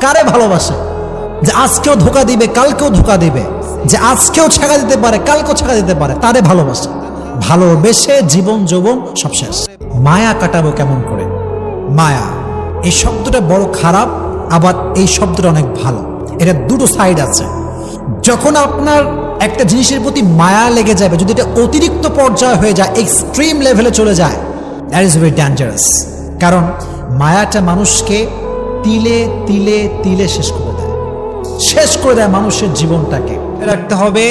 কারে ভালোবাসে? যে আজকেও ধোকা দিবে, কালকেও ধোকা দিবে। যে আজকেও ছেঁকা দিতে পারে, কালকেও ছেঁকা দিতে পারে, তারে ভালোবাসে। ভালোবেসে জীবন যৌবন সব শেষ। মায়া কাটাবো কেমন করে? মায়া, এই শব্দটা বড় খারাপ, আবার এই শব্দটা অনেক ভালো। এটা দুটো সাইড আছে। যখন আপনার একটা জিনিসের প্রতি মায়া লেগে যাবে, যদি এটা অতিরিক্ত পর্যায়ে হয়ে যায় এক্সট্রিম লেভেলে চলে যায় দ্যাট ইজ ভেরি ডেঞ্জারাস কারণ মায়াটা মানুষকে তিলে তিলে তিলে শেষ করে দেয়। শেষ করে দেয় মানুষের জীবনটাকে। রাখতে হবে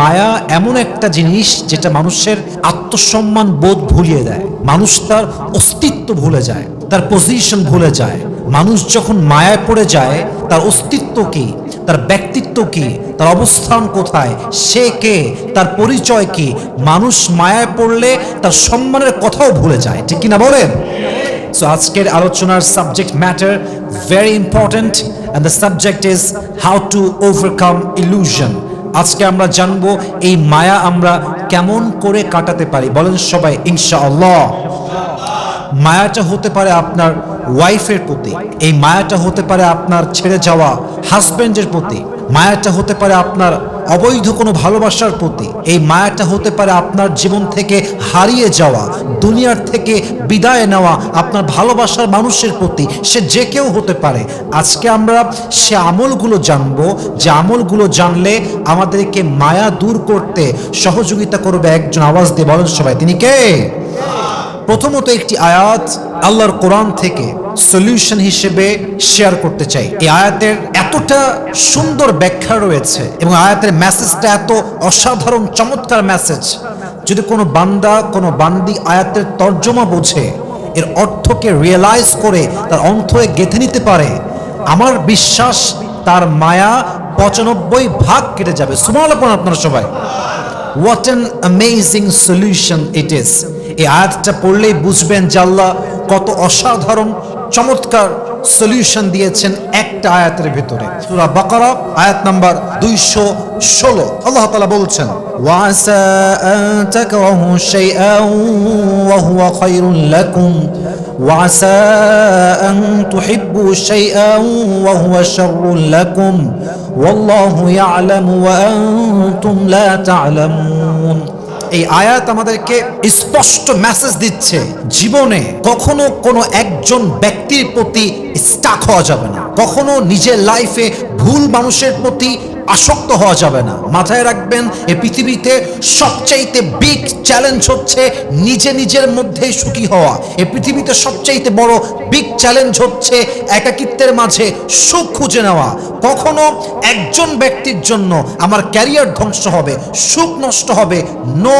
মায়া এমন একটা জিনিস যেটা মানুষের আত্মসম্মান বোধ ভুলিয়ে দেয়। মানুষ তার অস্তিত্ব ভুলে যায় তার পজিশন ভুলে যায়। মানুষ যখন মায়ায় পড়ে যায় তার অস্তিত্ব কি তার ব্যক্তিত্ব কি তার অবস্থান কোথায় সে কে তার পরিচয় কি মানুষ মায়ায় পড়লে তার সম্মানের কথাও ভুলে যায়। ঠিক কিনা বলেন? সো আজকের আলোচনার subject matter very important and the subject is how to overcome illusion আজকে আমরা জানব এই মায়া আমরা কেমন করে কাটাতে পারি। বলেন সবাই, ইনশাআল্লাহ। মায়াটা হতে পারে আপনার ওয়াইফের প্রতি, এই মায়াটা হতে পারে আপনার ছেড়ে যাওয়া হাজব্যান্ডের প্রতি, মায়াটা হতে পারে আপনার অবৈধ কোনো ভালোবাসার প্রতি এই মায়াটা হতে পারে আপনার জীবন থেকে হারিয়ে যাওয়া, দুনিয়ার থেকে বিদায় নেওয়া আপনার ভালোবাসার মানুষের প্রতি, সে যে কেউ হতে পারে। আজকে আমরা সে আমলগুলো জানব, যে আমলগুলো জানলে আমাদেরকে মায়া দূর করতে সহযোগিতা করবে একজন আওয়াজ দিয়ে বলেন সবাই, তিনি কে? প্রথমত একটি আয়াত আল্লাহর কোরআন থেকে সলিউশন হিসেবে শেয়ার করতে চাই। এই আয়াতের এতটা সুন্দর ব্যাখ্যা রয়েছে এবং আয়াতের মেসেজটা এত অসাধারণ, চমৎকার মেসেজ যদি কোনো বান্দা, কোনো বান্দি আয়াতের তর্জমা বোঝে, এর অর্থকে রিয়েলাইজ করে, তার অন্তরে গেঁথে নিতে পারে, আমার বিশ্বাস তার মায়া পঁচানব্বই ভাগ কেটে যাবে। সুমালাপন আপনারা সবাই। What an amazing solution it is এই আয়াতটা পড়লেই বুঝবেন যে আল্লাহ কত অসাধারণ চমৎকার সলিউশন দিয়েছেন একটা আয়াতের ভিতরে সূরা বাকারা আয়াত নাম্বার দুইশো ষোলো আল্লাহ তাআলা বলছেন ওয়াসা আন তাকরাহু শাইআন ওয়া হুয়া খায়রুন লাকুম وعسى أن تحبوا شيئا وهو شر لكم والله يعلم وأنتم لا تعلمون এই আয়াত আমাদেরকে স্পষ্ট মেসেজ দিচ্ছে, জীবনে কখনো কোনো একজন ব্যক্তির প্রতি স্টাক হওয়া যাবে না। কখনো নিজের লাইফে ভুল মানুষের প্রতি আসক্ত হওয়া যাবে না। মাথায় রাখবেন, এ পৃথিবীতে সবচাইতে বিগ চ্যালেঞ্জ হচ্ছে নিজে নিজের মধ্যে সুখী হওয়া। এ পৃথিবীতে সবচাইতে বড় বিগ চ্যালেঞ্জ হচ্ছে একাকিত্বের মাঝে সুখ খুঁজে নেওয়া। কখনো একজন ব্যক্তির জন্য আমার ক্যারিয়ার ধ্বংস হবে, সুখ নষ্ট হবে নো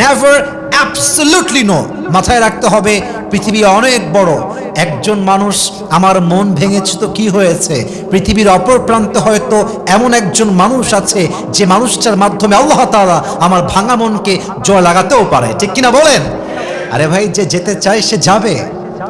নেভার অ্যাবসলিউটলি নো মাথায় রাখতে হবে, পৃথিবী অনেক বড়। একজন মানুষ, আমার মন ভেঙেছে তো কি হয়েছে? পৃথিবীর অপর প্রান্তে হয়তো এমন একজন মানুষ আছে, যে মানুষটার মাধ্যমে আল্লাহ তালা আমার ভাঙা মনকে জয় লাগাতেও পারে। ঠিক কিনা বলেন? আরে ভাই, যে যেতে চায় সে যাবে,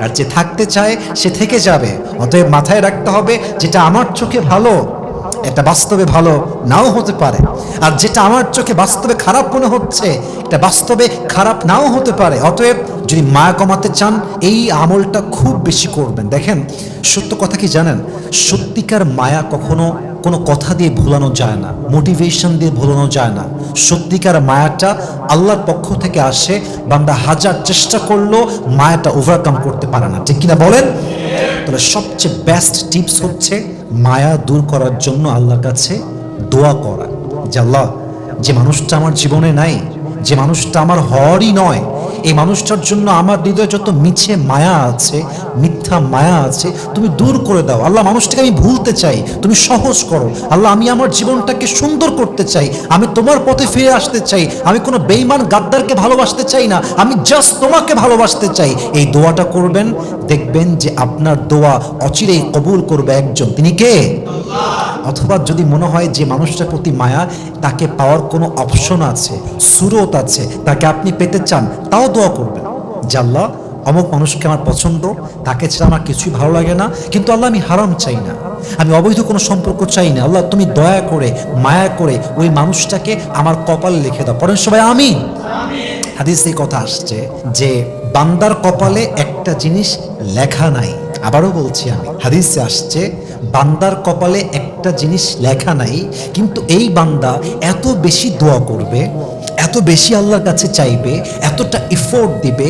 আর যে থাকতে চায় সে থেকে যাবে। অতএব মাথায় রাখতে হবে, যেটা আমার চোখে ভালো এটা বাস্তবে ভালো নাও হতে পারে। আর যেটা আমার চোখে বাস্তবে খারাপ মনে হচ্ছে, এটা বাস্তবে খারাপ নাও হতে পারে। অতএব যদি মায়া কমাতে চান, এই আমলটা খুব বেশি করবেন। দেখেন, সত্য কথা কি জানেন? সত্যিকার মায়া কখনো কোনো কথা দিয়ে ভোলানো যায় না মোটিভেশন দিয়ে ভোলানো যায় না। সত্যিকার মায়াটা আল্লাহর পক্ষ থেকে আসে, বান্দা হাজার চেষ্টা করলেও মায়াটা ওভারকাম করতে পারে না। ঠিক কিনা বলেন? তাহলে সবচেয়ে বেস্ট টিপস হচ্ছে মায়া দূর করার জন্য আল্লাহর কাছে দোয়া করা। যে আল্লাহ, যে মানুষটা আমার জীবনে নাই, যে মানুষটা আমার হওয়ারই নয়, এই মানুষটার জন্য আমার হৃদয়ে যত মিছে মায়া আছে মিথ্যা মায়া আছে, তুমি দূর করে দাও। আল্লাহ মানুষটাকে আমি ভুলতে চাই, তুমি সহজ করো। আল্লাহ, আমি আমার জীবনটাকে সুন্দর করতে চাই, আমি তোমার পথে ফিরে আসতে চাই, আমি কোনো বেইমান গাদ্দারকে ভালোবাসতে চাই না, আমি জাস্ট তোমাকে ভালোবাসতে চাই। এই দোয়াটা করবেন, দেখবেন যে আপনার দোয়া অচিরেই কবুল করবে একজন। তিনি কে? অথবা যদি মনে হয় যে মানুষটার প্রতি মায়া, তাকে পাওয়ার কোনো অপশন আছে, সুরত আছে, তাকে আপনি পেতে চান, তাও দোয়া করবেন। আল্লাহ অমুক মানুষকে আমার পছন্দ, তাকে ছাড়া আমার কিছুই ভালো লাগে না। কিন্তু আল্লাহ আমি হারাম চাই না। আমি অবৈধ কোনো সম্পর্ক চাই না। আল্লাহ তুমি দয়া করে, মায়া করে ওই মানুষটাকে আমার কপালে লিখে দাও। পরেন সবাই আমি হাদিসে এই কথা আসছে যে, বান্দার কপালে একটা জিনিস লেখা নাই। আবারও বলছি আমি, হাদিসে আসছে, বান্দার কপালে একটা জিনিস লেখা নাই, কিন্তু এই বান্দা এত বেশি দোয়া করবে, এত বেশি আল্লাহর কাছে চাইবে, এতটা এফোর্ট দিবে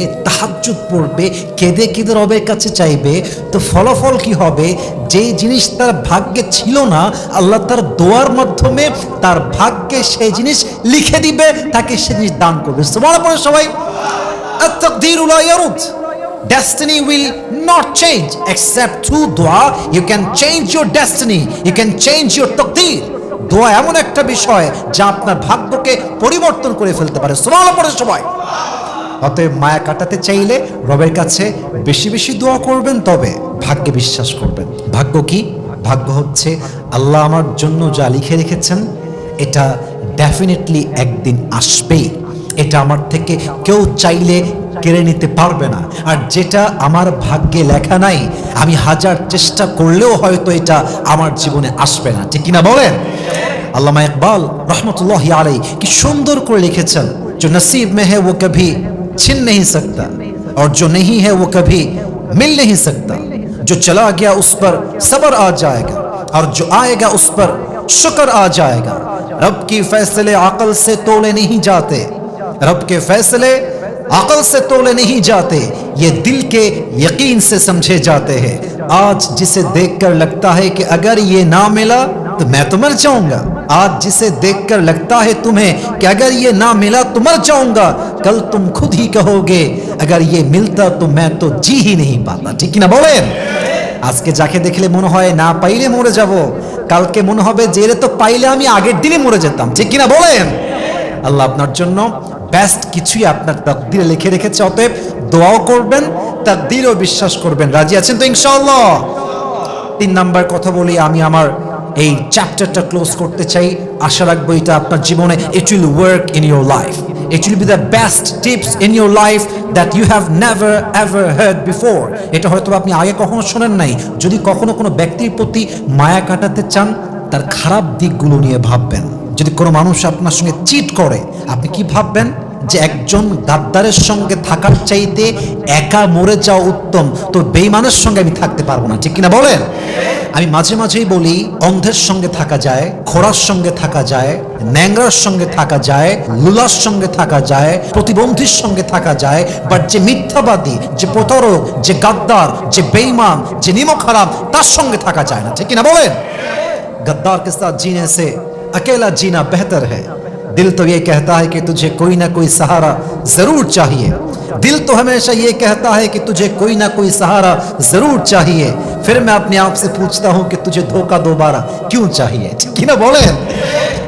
চুপ পড়বে, কেঁদে কেঁদে রবের কাছে চাইবে, তো ফলাফল কি হবে যে জিনিস তার ভাগ্যে ছিল না, আল্লাহ তার দোয়ার মাধ্যমে তার ভাগ্যে সেই জিনিস লিখে দিবে, তাকে সে জিনিস দান করবে তোমার পরে সবাই Destiny will not change except through dua. You can change your destiny. You can change your taqdeer. দোয়া এমন একটা বিষয় যা আপনার ভাগ্যকে পরিবর্তন করে ফেলতে পারে সোমাল পড়ে সবাই অতএব মায়া কাটাতে চাইলে রবের কাছে বেশি বেশি দোয়া করবেন, তবে ভাগ্যে বিশ্বাস করবেন। ভাগ্য কি? ভাগ্য হচ্ছে আল্লাহ আমার জন্য যা লিখে রেখেছেন, এটা ডেফিনেটলি একদিন আসবেই। এটা আমার থেকে কেউ চাইলে কেড়ে নিতে পারবে না। আর যেটা আমার ভাগ্যে লেখা নাই, আমি হাজার চেষ্টা করলেও হয়তো এটা আমার জীবনে আসবে না। ঠিক কিনা বলেন? আল্লামা ইকবাল রহমতুল্লাহ আলাই কি সুন্দর করে লিখেছেন जो چھن نہیں سکتا اور جو نہیں ہے وہ کبھی مل نہیں سکتا۔ جو چلا گیا اس پر صبر آ جائے گا اور جو آئے گا اس پر شکر آ جائے گا۔ رب کی فیصلے عقل سے تولے نہیں جاتے۔ رب کے فیصلے عقل سے تولے نہیں جاتے۔ یہ دل کے یقین سے سمجھے جاتے ہیں۔ آج جسے دیکھ کر لگتا ہے کہ اگر یہ نہ ملا تو میں تو مر جاؤں گا۔ आज जिसे देखकर लगता है तुम्हें कि अगर ये ना मिला तो मर जाऊंगा कल तुम खुद ही कहोगे अगर ये मिलता तो मैं तो जी ही नहीं पाता ठीक ना बोलेन আজকে যাকে দেখলে মনে হয় না পাইলে মরে যাব কালকে মনে হবে যে এরে তো পাইলে আমি আগের দিনে মরে যেতাম ঠিক কিনা বলেন আল্লাহ আপনার জন্য বেস্ট কিছুই আপনার তাকদিরে লিখে রেখেছে অতএব দোয়াও করবেন তাকদিরও বিশ্বাস করবেন রাজি আছেন তো ইনশাআল্লাহ তিন নাম্বার কথা বলি আমি আমার এই চ্যাপ্টারটা ক্লোজ করতে চাই। আশা রাখব এটা আপনার জীবনে it will work in your life it will be the best tips in your life that you have never ever heard before এটা হয়তো আপনি আগে কখনো শোনেন নাই। যদি কখনো কোনো ব্যক্তির প্রতি মায়া কাটাতে চান, তার খারাপ দিকগুলো নিয়ে ভাববেন। যদি কোনো মানুষ আপনার সঙ্গে চিট করে, আপনি কি ভাববেন? যে একজন গাদ্দারের সঙ্গে থাকার চাইতে একা মরে যাওয়া উত্তম। তো বেইমানের সঙ্গে আমি থাকতে পারব না। ঠিক কিনা বলেন? আমি মাঝে মাঝেই বলি অন্ধের সঙ্গে থাকা যায় খোড়ার সঙ্গে থাকা যায় ন্যাংরার সঙ্গে থাকা যায় লুলার সঙ্গে থাকা যায় প্রতিবন্ধীর সঙ্গে থাকা যায় বাট যে মিথ্যাবাদী যে প্রতারক যে গাদ্দার যে বেইমান যে নিমক হারাম তার সঙ্গে থাকা যায় না ঠিক কিনা বলেন गद्दार के साथ जीने से अकेला जीना बेहतर है दिल तो ये कहता है कि तुझे कोई ना कोई सहारा जरूर चाहिए दिल तो हमेशा ये कहता है कि तुझे कोई ना कोई सहारा जरूर चाहिए फिर मैं अपने आप से पूछता हूं कि तुझे धोखा दोबारा क्यों चाहिए ঠিক না বলেন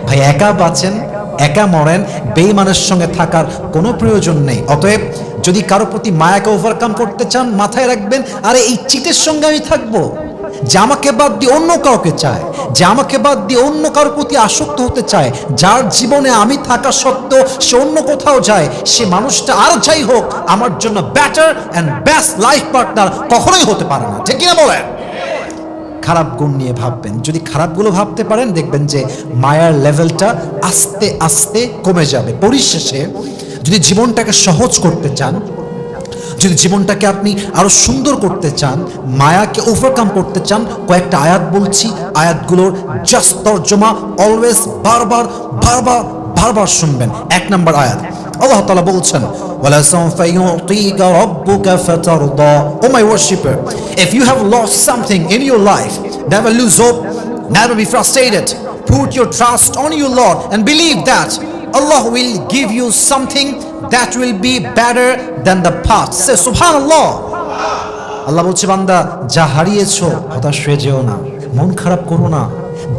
ভাই একা বাঁচেন একা মরেন বেইমানের সঙ্গে থাকার কোনো প্রয়োজন নেই অতএব যদি কারো প্রতি মায়াকে ওভারকাম করতে চান মাথায় রাখবেন আরে এই চিটের সঙ্গে আমি থাকবো যে আমাকে বাদ দিয়ে অন্য কাউকে চায়, যে আমাকে বাদ দিয়ে অন্য কারোর প্রতি আসক্ত হতে চায়, যার জীবনে আমি থাকা সত্ত্বেও সে অন্য কোথাও যায়, সে মানুষটা আর যাই হোক, আমার জন্য better and best life partner কখনোই হতে পারে না। ঠিক কিনা বলেন? খারাপ গুণ নিয়ে ভাববেন। যদি খারাপগুলো ভাবতে পারেন, দেখবেন যে মায়ার লেভেলটা আস্তে আস্তে কমে যাবে। পরিশেষে যদি জীবনটাকে সহজ করতে চান যদি জীবনটাকে আপনি আরও সুন্দর করতে চান মায়াকে ওভারকাম করতে চান কয়েকটা আয়াত বলছি আয়াতগুলোর জাস্ট তর্জমা অলওয়েজ বারবার বারবার বারবার শুনবেন এক নম্বর আয়াত আল্লাহ তালা বলছেন Oh my worshipper, if you have lost something in your life, never lose hope, never be frustrated. Put your trust on your Lord and believe that Allah will give you something that will be better than the past. Say, Subhanallah. আল্লাহ বলছে, বান্দা, যা হারিয়েছো হতাশ হয়ে যেও না। মন খারাপ করো না।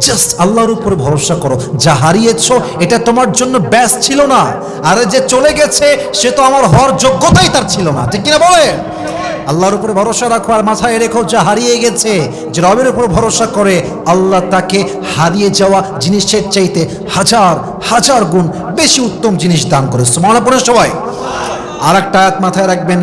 জাস্ট আল্লাহর উপর ভরসা করো। যা হারিয়েছো, এটা তোমার জন্য ব্যাস ছিল না। আরে যে চলে গেছে, সে তো আমার হওয়ার যোগ্যতাই তার ছিল না। ঠিক কিনা বলে আল্লাহর উপরে ভরসা রাখো আর মাথায় রেখো যা হারিয়ে গেছে, যে রবের উপর ভরসা করে, আল্লাহ তাকে হারিয়ে যাওয়া জিনিসের চাইতে হাজার হাজার গুণ বেশি উত্তম জিনিস দান করে। মনে পড়ে সবাই। আর একটা আয়াত মাথায় রাখবেন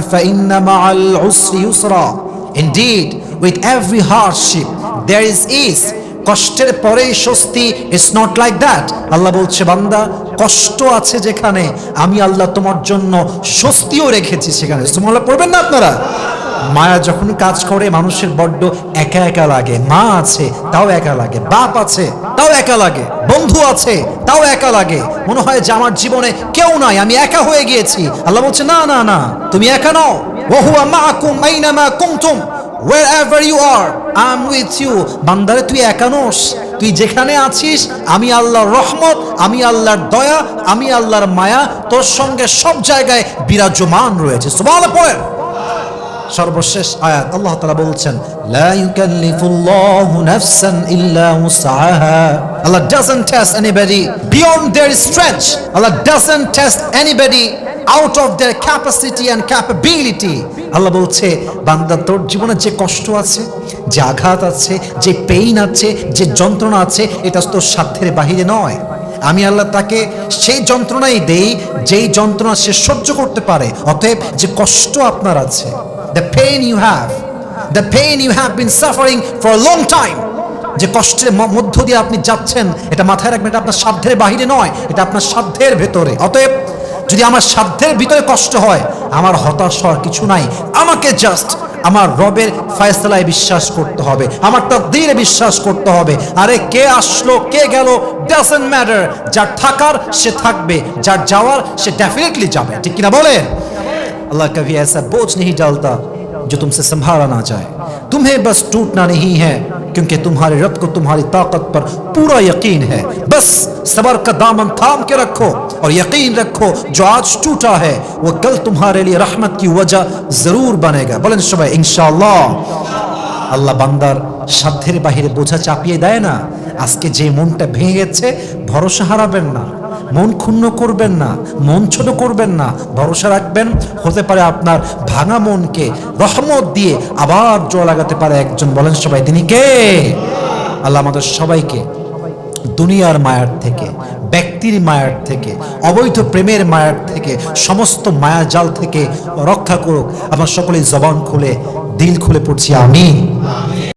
indeed with every hardship there is is কষ্টের পরেই স্বস্তি it's not like that Allah বলছে, বান্দা, কষ্ট আছে যেখানে, আমি আল্লাহ তোমার জন্য স্বস্তিও রেখেছি সেখানে। সুমাল্লাহ পড়বেন না আপনারা? মায়া যখন কাজ করে, মানুষের বড্ড একা একা লাগে। মা আছে, তাও একা লাগে। বাপ আছে, তাও একা লাগে। বন্ধু আছে, তাও একা লাগে। মনে হয় যে আমার জীবনে কেউ নাই, আমি একা হয়ে গিয়েছি। আল্লাহ বলছে, না না না, তুমি একা নও। ওহুয়া মাকুম আইনামা কুনতুম wherever you are, I'm with you. বান্দারে, তুই একা তুই যেখানে আছিস, আমি আল্লাহর রহমত, আমি আল্লাহর দয়া, আমি আল্লাহর মায়া, তোর সঙ্গে সব জায়গায় বিরাজমান রয়েছে। সুবহানাল্লাহ পড়েন। সর্বশেষ আয়াত, আল্লাহ তাআলা বলছেন আল্লাহ doesn't test anybody beyond their strength Allah doesn't test anybody out of their capacity and capability. আল্লাহ বলছে, বান্দা, তোর জীবনে যে কষ্ট আছে, যে আঘাত আছে, যে পেইন আছে, যে যন্ত্রণা আছে, এটা তোর সাধ্যের বাহিরে নয়। আমি আল্লাহ তাকে সেই যন্ত্রণাই দেই, যেই যন্ত্রণা সে সহ্য করতে পারে। অতএব যে কষ্ট আপনার আছে the pain you have the pain you have been suffering for long time যে কষ্টের মধ্য দিয়ে আপনি যাচ্ছেন, এটা মাথায় রাখবেন, এটা আপনার সাধ্যের বাহিরে নয়, এটা আপনার সাধ্যের ভেতরে। অতএব যদি আমার সাধ্যের ভিতরে কষ্ট হয়, আমার হতাশ হওয়ার কিছু নাই। আমাকে জাস্ট আমার রবের ফায়সলায় বিশ্বাস করতে হবে, আমার তকদিরে বিশ্বাস করতে হবে। আরে কে আসলো, কে গেল ডাজেন্ট ম্যাটার যার থাকার, সে থাকবে। যার যাওয়ার, সে ডেফিনেটলি যাবে। ঠিক কিনা বলেন? আল্লাহ কবি এসা বোঝ নেই ডালতা جو تم سے سنبھالا نہ جائے۔ تمہیں بس ٹوٹنا نہیں ہے، کیونکہ تمہارے رب کو تمہاری طاقت پر پورا یقین ہے۔ بس صبر کا دامن تھام کے رکھو اور یقین رکھو جو آج ٹوٹا ہے، وہ کل تمہارے لیے رحمت کی وجہ ضرور بنے گا۔ بولن شبہ انشاءاللہ۔ اللہ বান্দার সাধ্যের বাহিরে বোঝা চাপিয়ে দেয় না আজকে যে মনটা ভেঙেছে ভরসা হারাবেন না মন ক্ষুণ্ণ করবেন না, মন ছোট করবেন না, ভরসা রাখবেন। হতে পারে আপনার ভাঙা মনকে রহমত দিয়ে আবার জোয়া লাগাতে পারে একজন। বলেন সবাই, তিনি কে? আল্লাহ আমাদের সবাইকে দুনিয়ার মায়ার থেকে, ব্যক্তির মায়ার থেকে, অবৈধ প্রেমের মায়ার থেকে, সমস্ত মায়া জাল থেকে রক্ষা করুক। আমার সকলেই জবান খুলে, দিল খুলে পড়ছি আমি